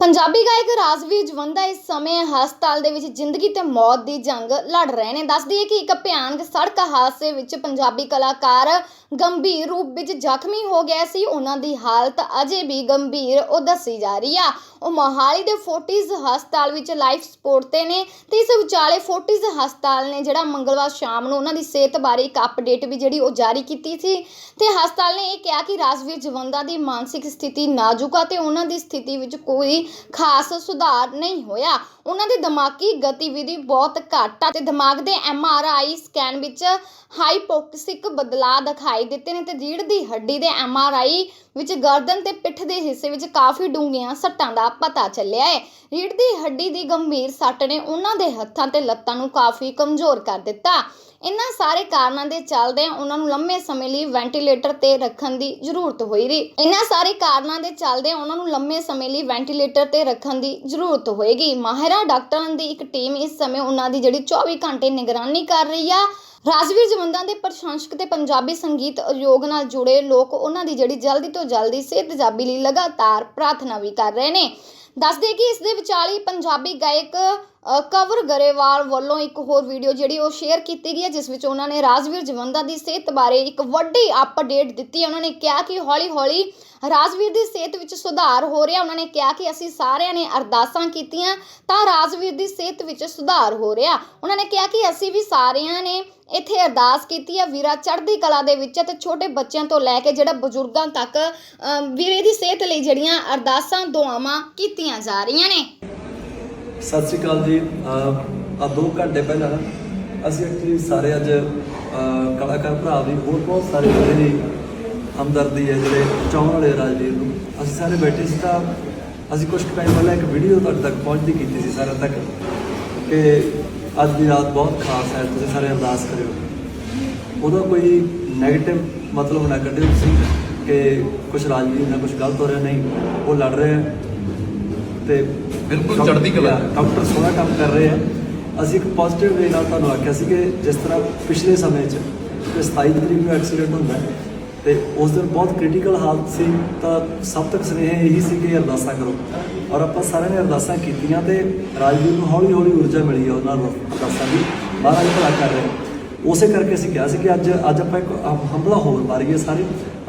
ਪੰਜਾਬੀ ਗਾਇਕ ਰਾਜਵੀਰ ਜਵੰਦਾ ਇਸ ਸਮੇਂ ਹਸਪਤਾਲ ਦੇ ਵਿੱਚ ਜ਼ਿੰਦਗੀ ਤੇ ਮੌਤ ਦੀ ਜੰਗ ਲੜ ਰਹੇ ਨੇ। ਦੱਸਦੀ ਹੈ ਕਿ ਇੱਕ ਭਿਆਨਕ ਸੜਕ ਹਾਦਸੇ ਵਿੱਚ ਪੰਜਾਬੀ ਕਲਾਕਾਰ ਗੰਭੀਰ ਰੂਪ ਵਿੱਚ ਜ਼ਖਮੀ ਹੋ ਗਿਆ ਸੀ। ਉਹਨਾਂ ਦੀ ਹਾਲਤ ਅਜੇ ਵੀ ਗੰਭੀਰ ਉਹ ਦੱਸੀ ਜਾ ਰਹੀ ਆ। ਉਹ ਮੋਹਾਲੀ ਦੇ ਫੋਰਟਿਸ ਹਸਪਤਾਲ ਵਿੱਚ ਲਾਈਫ ਸਪੋਰਟ ਤੇ ਨੇ ਤੇ ਇਸ ਵਿਚਾਲੇ ਫੋਰਟਿਸ ਹਸਪਤਾਲ ਨੇ ਜਿਹੜਾ ਮੰਗਲਵਾਰ ਸ਼ਾਮ ਨੂੰ ਉਹਨਾਂ ਦੀ ਸਿਹਤ ਬਾਰੇ ਇੱਕ ਅਪਡੇਟ ਵੀ ਜਿਹੜੀ ਉਹ ਜਾਰੀ ਕੀਤੀ ਸੀ। ਤੇ ਹਸਪਤਾਲ ਨੇ ਇਹ ਕਿਹਾ ਕਿ ਰਾਜਵੀਰ ਜਵੰਦਾ ਦੀ ਮਾਨਸਿਕ ਸਥਿਤੀ ਨਾਜ਼ੁਕ ਆ ਤੇ ਉਹਨਾਂ ਦੀ ਸਥਿਤੀ ਵਿੱਚ ਕੋਈ ਖਾਸ ਸੁਧਾਰ ਨਹੀਂ ਹੋਇਆ। ਉਹਨਾਂ ਦੀ ਦਿਮਾਗੀ ਗਤੀਵਿਧੀ ਬਹੁਤ ਘੱਟ ਆ ਤੇ ਦਿਮਾਗ ਦੇ ਐਮਆਰਆਈ ਸਕੈਨ ਵਿੱਚ ਹਾਈਪੋਕਸਿਕ ਬਦਲਾਅ ਦਿਖਾਈ ਦਿੱਤੇ ਨੇ ਤੇ ਰੀੜ੍ਹ ਦੀ ਹੱਡੀ ਦੇ ਐਮਆਰਆਈ ਵਿੱਚ ਗਰਦਨ ਤੇ ਪਿੱਠ ਦੇ ਹਿੱਸੇ ਵਿੱਚ ਕਾਫੀ ਡੂੰਘੀਆਂ ਸੱਟਾਂ ਦਾ ਪਤਾ ਚੱਲਿਆ ਹੈ। ਰੀੜ੍ਹ ਦੀ ਹੱਡੀ ਦੀ ਗੰਭੀਰ ਸੱਟ ਨੇ ਉਹਨਾਂ ਦੇ ਹੱਥਾਂ ਤੇ ਲੱਤਾਂ ਨੂੰ ਕਾਫੀ ਕਮਜ਼ੋਰ ਕਰ ਦਿੱਤਾ। ਇਹਨਾਂ ਸਾਰੇ ਕਾਰਨਾਂ ਦੇ ਚੱਲਦੇ ਉਹਨਾਂ ਨੂੰ ਲੰਮੇ ਸਮੇਂ ਲਈ ਵੈਂਟੀਲੇਟਰ ਤੇ ਰੱਖਣ ਦੀ ਜ਼ਰੂਰਤ ਹੋਈ ਰਹੀ। ਇਹਨਾਂ ਸਾਰੇ ਕਾਰਨਾਂ ਦੇ ਚੱਲਦੇ ਉਹਨਾਂ ਨੂੰ ਲੰਮੇ ਸਮੇਂ ਲਈ ਵੈਂਟੀਲੇਟਰ ਤੇ ਰੱਖਣ ਦੀ ਜ਼ਰੂਰਤ ਹੋਏਗੀ। ਮਾਹਿਰਾਂ ਡਾਕਟਰਾਂ ਦੀ ਇੱਕ ਟੀਮ ਇਸ ਸਮੇਂ ਉਹਨਾਂ ਦੀ ਜਿਹੜੀ 24 ਘੰਟੇ ਨਿਗਰਾਨੀ ਕਰ ਰਹੀ ਆ। ਰਾਜਵੀਰ ਜਵੰਦਾਂ ਦੇ ਪ੍ਰਸ਼ੰਸਕ ਤੇ ਪੰਜਾਬੀ ਸੰਗੀਤ ਉਦਯੋਗ ਨਾਲ ਜੁੜੇ ਲੋਕ ਉਹਨਾਂ ਦੀ ਜਿਹੜੀ ਜਲਦੀ ਤੋਂ ਜਲਦੀ ਸਿਹਤ ਜਾਬੀ ਲਈ ਲਗਾਤਾਰ ਪ੍ਰਾਰਥਨਾ ਵੀ ਕਰ ਰਹੇ ਨੇ। ਦੱਸਦੇ ਕਿ ਇਸ ਦੇ ਵਿਚਾਲੇ ਪੰਜਾਬੀ ਗਾਇਕ ਕਵਰ ਗਰੇਵਾਲ ਵੱਲੋਂ ਇੱਕ ਹੋਰ ਵੀਡੀਓ ਜਿਹੜੀ ਉਹ ਸ਼ੇਅਰ ਕੀਤੀ ਗਈ ਹੈ ਜਿਸ ਵਿੱਚ ਉਹਨਾਂ ਨੇ ਰਾਜਵੀਰ ਜਵੰਦਾ ਦੀ ਸਿਹਤ ਬਾਰੇ ਇੱਕ ਵੱਡੀ ਅਪਡੇਟ ਦਿੱਤੀ ਉਹਨਾਂ ਨੇ ਕਿਹਾ ਕਿ ਹੌਲੀ-ਹੌਲੀ ਰਾਜਵੀਰ ਦੀ ਸਿਹਤ ਵਿੱਚ ਸੁਧਾਰ ਹੋ ਰਿਹਾ। ਉਹਨਾਂ ਨੇ ਕਿਹਾ ਕਿ ਅਸੀਂ ਸਾਰਿਆਂ ਨੇ ਅਰਦਾਸਾਂ ਕੀਤੀਆਂ ਤਾਂ ਰਾਜਵੀਰ ਦੀ ਸਿਹਤ ਵਿੱਚ ਸੁਧਾਰ ਹੋ ਰਿਹਾ। ਉਹਨਾਂ ਨੇ ਕਿਹਾ ਕਿ ਅਸੀਂ ਵੀ ਸਾਰਿਆਂ ਨੇ ਇੱਥੇ ਅਰਦਾਸ ਕੀਤੀ ਹੈ ਵੀਰਾ ਚੜ੍ਹਦੀ ਕਲਾ ਦੇ ਵਿੱਚ ਹੈ ਤੇ ਛੋਟੇ ਬੱਚਿਆਂ ਤੋਂ ਲੈ ਕੇ ਜਿਹੜਾ ਬਜ਼ੁਰਗਾਂ ਤੱਕ ਅਮ, ਵੀਰੇ ਦੀ ਸਿਹਤ ਲਈ ਜਿਹੜੀਆਂ ਅਰਦਾਸਾਂ ਦੁਆਵਾਂ ਕੀਤੀ ਕੀਤੀਆਂ ਜਾ ਰਹੀਆਂ ਨੇ। ਸਤਿ ਸ਼੍ਰੀ ਅਕਾਲ ਜੀ। ਆ ਦੋ ਘੰਟੇ ਪਹਿਲਾਂ ਅਸੀਂ ਐਕਚੁਅਲੀ ਸਾਰੇ ਅੱਜ ਕਲਾਕਾਰ ਭਰਾ ਵੀ ਹੋਰ ਬਹੁਤ ਸਾਰੇ ਬੰਦੇ ਦੀ ਹਮਦਰਦੀ ਹੈ, ਜਿਹੜੇ ਚਾਹਣ ਵਾਲੇ ਰਾਜਵੀਰ ਨੂੰ, ਅਸੀਂ ਸਾਰੇ ਬੈਠੇ ਸੀ ਤਾਂ ਅਸੀਂ ਕੁਝ ਟਾਈਮ ਪਹਿਲਾਂ ਇੱਕ ਵੀਡੀਓ ਤੁਹਾਡੇ ਤੱਕ ਪਹੁੰਚਦੀ ਕੀਤੀ ਸੀ ਸਾਰਿਆਂ ਤੱਕ ਕਿ ਅੱਜ ਦੀ ਰਾਤ ਬਹੁਤ ਖਾਸ ਹੈ, ਤੁਸੀਂ ਸਾਰੇ ਅਰਦਾਸ ਕਰਿਓ। ਉਹਦਾ ਕੋਈ 네ਗੇਟਿਵ ਮਤਲਬ ਨਾ ਕੱਢਿਓ ਤੁਸੀਂ ਕਿ ਕੁਝ ਰਾਜਵੀਰ ਨਾਲ ਕੁਝ ਗਲਤ ਹੋ ਰਿਹਾ, ਨਹੀਂ, ਉਹ ਲੜ ਰਹੇ ਤੇ ਬਿਲਕੁਲ ਚੜ੍ਹਦੀ ਕਲਾ। ਡਾਕਟਰ ਸੋਹਣਾ ਕੰਮ ਕਰ ਰਹੇ ਆ। ਅਸੀਂ ਇੱਕ ਪੋਜ਼ਿਟਿਵ ਵੇ ਨਾਲ ਤੁਹਾਨੂੰ ਆਖਿਆ ਸੀ ਕਿ ਜਿਸ ਤਰ੍ਹਾਂ ਪਿਛਲੇ ਸਮੇਂ 'ਚ ਕਿ 27 ਤਰੀਕ ਨੂੰ ਐਕਸੀਡੈਂਟ ਹੁੰਦਾ ਹੈ ਤੇ ਉਸ ਦਿਨ ਬਹੁਤ ਕ੍ਰਿਟੀਕਲ ਹਾਲਤ ਸੀ ਤਾਂ ਸਭ ਤੱਕ ਸੁਨੇਹਾ ਇਹੀ ਸੀ ਕਿ ਅਰਦਾਸਾਂ ਕਰੋ। ਔਰ ਆਪਾਂ ਸਾਰਿਆਂ ਨੇ ਅਰਦਾਸਾਂ ਕੀਤੀਆਂ ਤੇ ਰਾਜਵੀਰ ਨੂੰ ਹੌਲੀ ਹੌਲੀ ਊਰਜਾ ਮਿਲੀ ਹੈ ਉਹਨਾਂ ਨੂੰ ਅਰਦਾਸਾਂ ਦੀ। ਮਹਾਰਾਜ ਭਲਾ ਕਰ ਰਹੇ। ਉਸੇ ਕਰਕੇ ਅਸੀਂ ਕਿਹਾ ਸੀ ਕਿ ਅੱਜ ਅੱਜ ਆਪਾਂ ਇੱਕ ਹਮ- ਹਮਲਾ ਹੋਰ ਮਾਰੀਏ ਸਾਰੇ।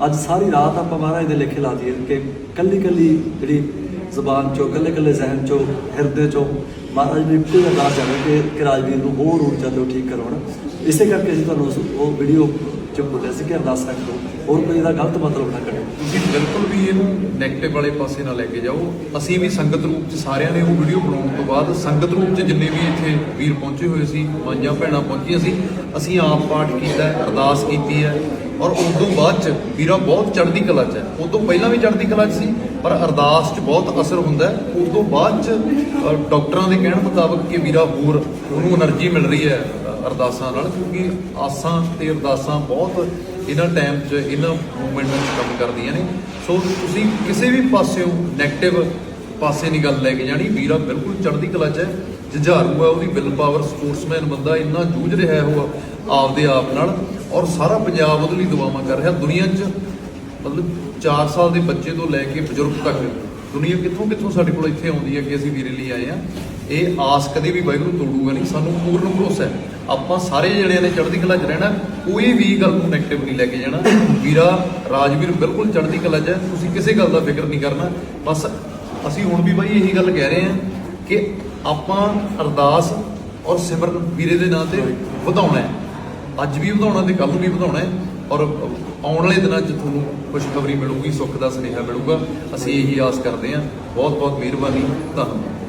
ਅੱਜ ਸਾਰੀ ਰਾਤ ਆਪਾਂ ਮਹਾਰਾਜ ਦੇ ਲੇਖੇ ਲਾ ਦਈਏ ਕਿ ਕੱਲੀ ਕੱਲੀ ਜਿਹੜੀ ਜ਼ਬਾਨ ਚੋਂ ਕੱਲੇ ਕੱਲੇ ਜ਼ਹਿਨ ਚੋਂ ਹਿਰਦੇ ਚੋਂ ਮਹਾਰਾਜ ਨੇ ਇੱਕੋ ਅਰਦਾਸ ਜਾਵੇ ਕਿ ਕਿ ਰਾਜਵੀਰ ਨੂੰ ਹੋਰ ਊਰਜਾ ਦਿਓ ਠੀਕ ਕਰਵਾਉਣ ਇਸੇ ਕਰਕੇ ਅਸੀਂ ਤੁਹਾਨੂੰ ਉਸ- ਉਹ ਵੀਡੀਓ ਚ ਬੋਲਿਆ ਸੀ ਕਿ ਅਰਦਾਸਾਂ ਕਰੋ ਹੋਰ ਕੋਈ ਇਹਦਾ ਗਲਤ ਮਤਲਬ ਨਾ ਕੱਢੋ ਤੁਸੀਂ ਬਿਲਕੁਲ ਵੀ ਇਹਨੂੰ ਨੈਗੇਟਿਵ ਵਾਲੇ ਪਾਸੇ ਨਾ ਲੈ ਕੇ ਜਾਓ। ਅਸੀਂ ਵੀ ਸੰਗਤ ਰੂਪ ਚ ਸਾਰਿਆਂ ਨੇ ਉਹ ਵੀਡੀਓ ਬਣਾਉਣ ਤੋਂ ਬਾਅਦ ਸੰਗਤ ਰੂਪ ਚ ਜਿੰਨੇ ਵੀ ਇੱਥੇ ਵੀਰ ਪਹੁੰਚੇ ਹੋਏ ਸੀ ਮਾਈਆਂ ਭੈਣਾਂ ਪਹੁੰਚੀਆਂ ਸੀ ਅਸੀਂ ਆਪ ਪਾਠ ਕੀਤਾ ਹੈ, ਅਰਦਾਸ ਕੀਤੀ ਹੈ। ਔਰ ਉਸ ਤੋਂ ਬਾਅਦ ਚ ਵੀਰਾ ਬਹੁਤ ਚੜ੍ਹਦੀ ਕਲਾ ਚ ਹੈ। ਉਸ ਤੋਂ ਪਹਿਲਾਂ ਵੀ ਚੜ੍ਹਦੀ ਕਲਾ ਚ ਸੀ, ਪਰ ਅਰਦਾਸ ਚ ਬਹੁਤ ਅਸਰ ਹੁੰਦਾ ਹੈ। ਉਸ ਤੋਂ ਬਾਅਦ ਚ ਡਾਕਟਰਾਂ ਦੇ ਕਹਿਣ ਮੁਤਾਬਕ ਕਿ ਵੀਰਾ ਹੋਰ, ਉਹਨੂੰ એનર્ਜੀ ਮਿਲ ਰਹੀ ਹੈ ਅਰਦਾਸਾਂ ਨਾਲ, ਕਿਉਂਕਿ ਆਸਾਂ ਤੇ ਅਰਦਾਸਾਂ ਬਹੁਤ ਇਹਨਾਂ ਟਾਈਮ 'ਚ, ਇਹਨਾਂ ਮੂਵਮੈਂਟ ਵਿੱਚ ਕੰਮ ਕਰਦੀਆਂ ਨੇ। ਸੋ ਤੁਸੀਂ ਕਿਸੇ ਵੀ ਪਾਸਿਓਂ ਨੈਗੇਟਿਵ ਪਾਸੇ ਦੀ ਗੱਲ ਲੈ ਕੇ ਜਾਣੀ, ਵੀਰਾ ਬਿਲਕੁਲ ਚੜ੍ਹਦੀ ਕਲਾ 'ਚ ਹੈ। ਜੁਝਾਰੂ ਹੈ, ਉਹਦੀ ਵਿਲ ਪਾਵਰ ਸਪੋਰਟਸਮੈਨ ਬੰਦਾ ਇੰਨਾ ਜੂਝ ਰਿਹਾ ਹੈ, ਉਹ ਆਪਦੇ ਆਪ ਨਾਲ, ਔਰ ਸਾਰਾ ਪੰਜਾਬ ਉਹਦੇ ਲਈ ਦੁਆਵਾਂ ਕਰ ਰਿਹਾ, ਦੁਨੀਆ 'ਚ ਮਤਲਬ 4 ਸਾਲ ਦੇ ਬੱਚੇ ਤੋਂ ਲੈ ਕੇ ਬਜ਼ੁਰਗ ਤੱਕ, ਦੁਨੀਆ ਕਿੱਥੋਂ ਕਿੱਥੋਂ ਸਾਡੇ ਕੋਲ ਇੱਥੇ ਆਉਂਦੀ ਹੈ ਕਿ ਅਸੀਂ ਵੀਰੇ ਲਈ ਆਏ ਆ ਇਹ ਆਸ ਕਦੇ ਵੀ ਵਾਹਿਗੁਰੂ ਤੋੜੂਗਾ ਨਹੀਂ, ਸਾਨੂੰ ਪੂਰਨ ਭਰੋਸਾ ਹੈ। ਆਪਾਂ ਸਾਰੇ ਜਣਿਆਂ ਨੇ ਚੜ੍ਹਦੀ ਕਲਾ 'ਚ ਰਹਿਣਾ, ਕੋਈ ਵੀ ਗੱਲ ਨੂੰ ਨੈਗੇਟਿਵ ਨਹੀਂ ਲੈ ਕੇ ਜਾਣਾ। ਵੀਰਾ, ਰਾਜਵੀਰ ਬਿਲਕੁਲ ਚੜ੍ਹਦੀ ਕਲਾ 'ਚ ਹੈ, ਤੁਸੀਂ ਕਿਸੇ ਗੱਲ ਦਾ ਫਿਕਰ ਨਹੀਂ ਕਰਨਾ। ਬਸ ਅਸੀਂ ਹੁਣ ਵੀ ਬਾਈ ਇਹੀ ਗੱਲ ਕਹਿ ਰਹੇ ਹਾਂ ਕਿ ਆਪਾਂ ਅਰਦਾਸ ਔਰ ਸਿਮਰਨ ਵੀਰੇ ਦੇ ਨਾਂ ਤੇ ਵਧਾਉਣਾ ਹੈ। ਅੱਜ ਵੀ ਵਧਾਉਣਾ ਤੇ ਕੱਲ ਨੂੰ ਵੀ ਵਧਾਉਣਾ ਹੈ ਔਰ ਆਉਣ ਵਾਲੇ ਦਿਨਾਂ 'ਚ ਤੁਹਾਨੂੰ ਖੁਸ਼ਖਬਰੀ ਮਿਲੂਗੀ, ਸੁੱਖ ਦਾ ਸੁਨੇਹਾ ਮਿਲੂਗਾ। ਅਸੀਂ ਇਹੀ ਆਸ ਕਰਦੇ ਹਾਂ। ਬਹੁਤ ਬਹੁਤ ਮਿਹਰਬਾਨੀ। ਧੰਨਵਾਦ।